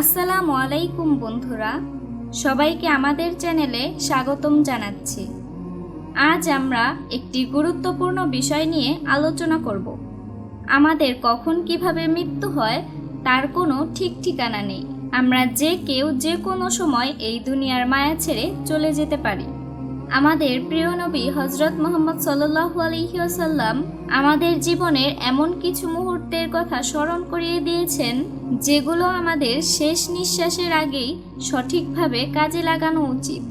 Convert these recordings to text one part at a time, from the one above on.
আসসালামু আলাইকুম বন্ধুরা, সবাইকে আমাদের চ্যানেলে স্বাগতম জানাচ্ছি। আজ আমরা একটি গুরুত্বপূর্ণ বিষয় নিয়ে আলোচনা করব। আমাদের কখন কীভাবে মৃত্যু হয় তার কোনো ঠিক ঠিকানা নেই। আমরা যে কেউ যে কোনো সময় এই দুনিয়ার মায়া ছেড়ে চলে যেতে পারি। আমাদের প্রিয় নবী হজরত মোহাম্মদ সাল্লাহু আলহিউসাল্লাম আমাদের জীবনের এমন কিছু মুহূর্তের কথা স্মরণ করিয়ে দিয়েছেন, যেগুলো আমাদের শেষ নিঃশ্বাসের আগেই সঠিকভাবে কাজে লাগানো উচিত।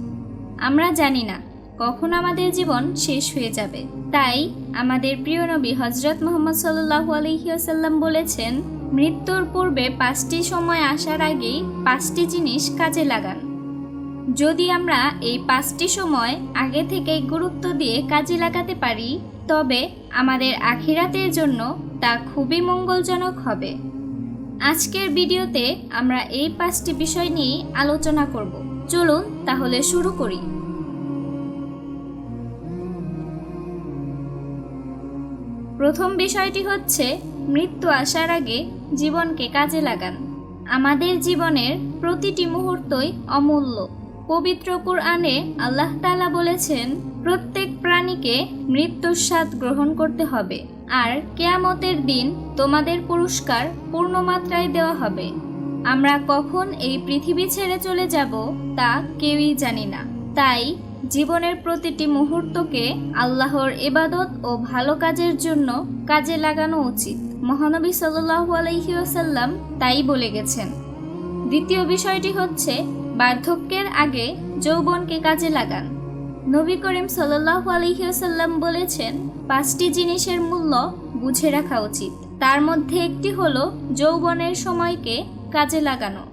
আমরা জানি না কখন আমাদের জীবন শেষ হয়ে যাবে। তাই আমাদের প্রিয় নবী হজরত মোহাম্মদ সাল্লাহু আলহিউসাল্লাম বলেছেন, মৃত্যুর পূর্বে পাঁচটি সময় আসার আগেই পাঁচটি জিনিস কাজে লাগান। যদি আমরা এই পাঁচটি সময় আগে থেকেই গুরুত্ব দিয়ে কাজে লাগাতে পারি, তবে আমাদের আখিরাতের জন্য তা খুবই মঙ্গলজনক হবে। আজকের ভিডিওতে আমরা এই পাঁচটি বিষয় নিয়ে আলোচনা করব। চলুন তাহলে শুরু করি। প্রথম বিষয়টি হচ্ছে, মৃত্যু আসার আগে জীবনকে কাজে লাগান। আমাদের জীবনের প্রতিটি মুহূর্তই অমূল্য। পবিত্র কুরআনে আল্লাহ তাআলা বলেছেন, প্রত্যেক প্রাণীকে মৃত্যুর স্বাদ গ্রহণ করতে হবে আর কেয়ামতের দিন তোমাদের পুরস্কার পূর্ণমাত্রায় দেওয়া হবে। আমরা কখন এই পৃথিবী ছেড়ে চলে যাব তা কেউই জানি না। তাই জীবনের প্রতিটি মুহূর্তকে আল্লাহর এবাদত ও ভালো কাজের জন্য কাজে লাগানো উচিত। মহানবী সাল্লাল্লাহু আলাইহি ওয়াসাল্লাম তাই বলে গেছেন। দ্বিতীয় বিষয়টি হচ্ছে বার্ধক্যের আগে যৌবনকে কাজে লাগান। নবী করিম সাল্লাল্লাহু আলাইহি ওয়াসাল্লাম বলেছেন, পাঁচটি জিনিসের মূল্য বুঝে রাখা উচিত। তার মধ্যে একটি হলো যৌবনের সময়কে কাজে লাগানো।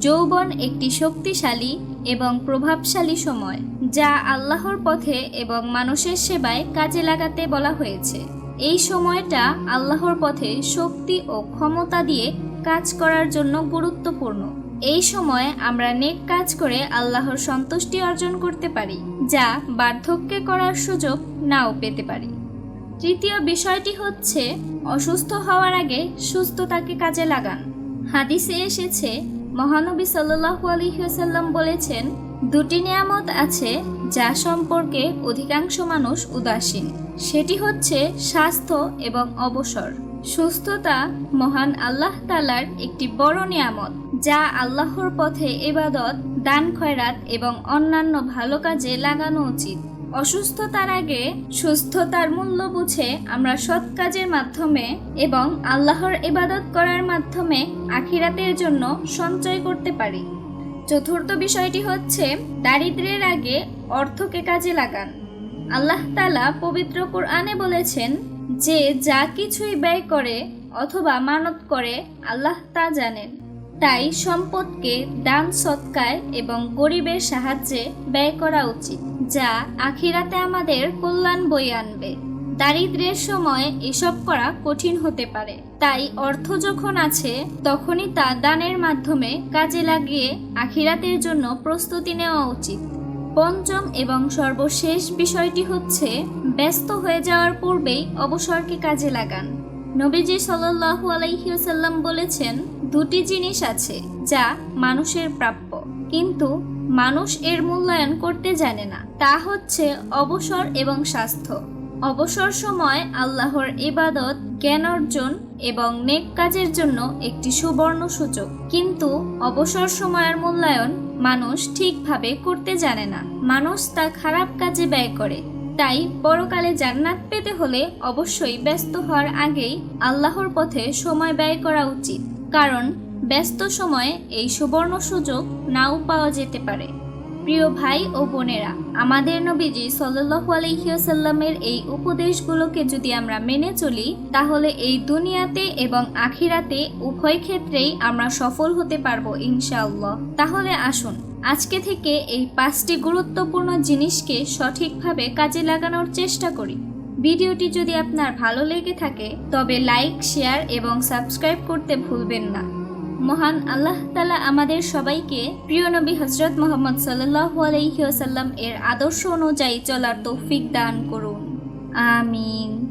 যৌবন একটি শক্তিশালী এবং প্রভাবশালী সময়, যা আল্লাহর পথে এবং মানুষের সেবায় কাজে লাগাতে বলা হয়েছে। এই সময়টা আল্লাহর পথে শক্তি ও ক্ষমতা দিয়ে কাজ করার জন্য গুরুত্বপূর্ণ। এই সময় আমরা নেক কাজ করে আল্লাহর সন্তুষ্টি অর্জন করতে পারি, যা বার্ধক্যে করার সুযোগ নাও পেতে পারি। তৃতীয় বিষয়টি হচ্ছে, অসুস্থ হওয়ার আগে সুস্থতাকে কাজে লাগান। হাদিসে এসেছে, মহানবী সাল্লাহু আলহিহাসাল্লাম বলেছেন, দুটি নিয়ামত আছে যা সম্পর্কে অধিকাংশ মানুষ উদাসীন। সেটি হচ্ছে স্বাস্থ্য এবং অবসর। সুস্থতা মহান আল্লাহ তালার একটি বড় নিয়ামত, যা আল্লাহর পথে এবাদত দান খয়রাত এবং অন্যান্য ভালো কাজে লাগানো উচিত। অসুস্থতার আগে সুস্থতার মূল্য বুঝে আমরা সৎ কাজের মাধ্যমে এবং আল্লাহর ইবাদত করার মাধ্যমে আখিরাতের জন্য সঞ্চয় করতে পারি। চতুর্থ বিষয়টি হচ্ছে দারিদ্র্যের আগে অর্থকে কাজে লাগান। আল্লাহ তালা পবিত্র কোরআনে বলেছেন যে যা কিছুই ব্যয় করে অথবা মানত করে, আল্লাহ তা জানেন। তাই সম্পদকে দান সৎকায় এবং গরিবের সাহায্যে ব্যয় করা উচিত, যা আখিরাতে আমাদের কল্যাণ বই আনবে। দারিদ্র্যের সময় এসব করা কঠিন হতে পারে। তাই অর্থ যখন আছে, তখনই তা দানের মাধ্যমে কাজে লাগিয়ে আখিরাতের জন্য প্রস্তুতি নেওয়া উচিত। পঞ্চম এবং সর্বশেষ বিষয়টি হচ্ছে, ব্যস্ত হয়ে যাওয়ার পূর্বেই অবসরকে কাজে লাগান। নবীজি সাল্লাহু আলাইসাল্লাম বলেছেন, দুটি জিনিস আছে যা মানুষের প্রাপ্য। কিন্তু মানুষ এর মূল্যায়ন করতে জানে না। তা হচ্ছে অবসর এবং স্বাস্থ্য। অবসর সময় আল্লাহর ইবাদত, জ্ঞান অর্জন এবং নেক কাজের জন্য একটি সুবর্ণ সূচক কিন্তু অবসর সময়ের মূল্যায়ন মানুষ ঠিকভাবে করতে জানে না। মানুষ তা খারাপ কাজে ব্যয় করে। তাই পরকালে জান্নাত পেতে হলে অবশ্যই ব্যস্ত হওয়ার আগেই আল্লাহর পথে সময় ব্যয় করা উচিত। কারণ ব্যস্ত সময়ে এই সুবর্ণ সুযোগ নাও পাওয়া যেতে পারে। প্রিয় ভাই ও বোনেরা, আমাদের নবীজি সাল্লাহ আলহিউসাল্লামের এই উপদেশগুলোকে যদি আমরা মেনে চলি, তাহলে এই দুনিয়াতে এবং আখিরাতে উভয় ক্ষেত্রেই আমরা সফল হতে পারব ইনশাআল্লাহ। তাহলে আসুন, আজকে থেকে এই পাঁচটি গুরুত্বপূর্ণ জিনিসকে সঠিকভাবে কাজে লাগানোর চেষ্টা করি। ভিডিওটি যদি আপনার ভালো লেগে থাকে, তবে লাইক, শেয়ার এবং সাবস্ক্রাইব করতে ভুলবেন না। মহান আল্লাহ তালা আমাদের সবাইকে প্রিয় নবী হজরত মোহাম্মদ সাল্লাহ আলহিহাসাল্লাম এর আদর্শ অনুযায়ী চলার তৌফিক দান করুন। আমিন।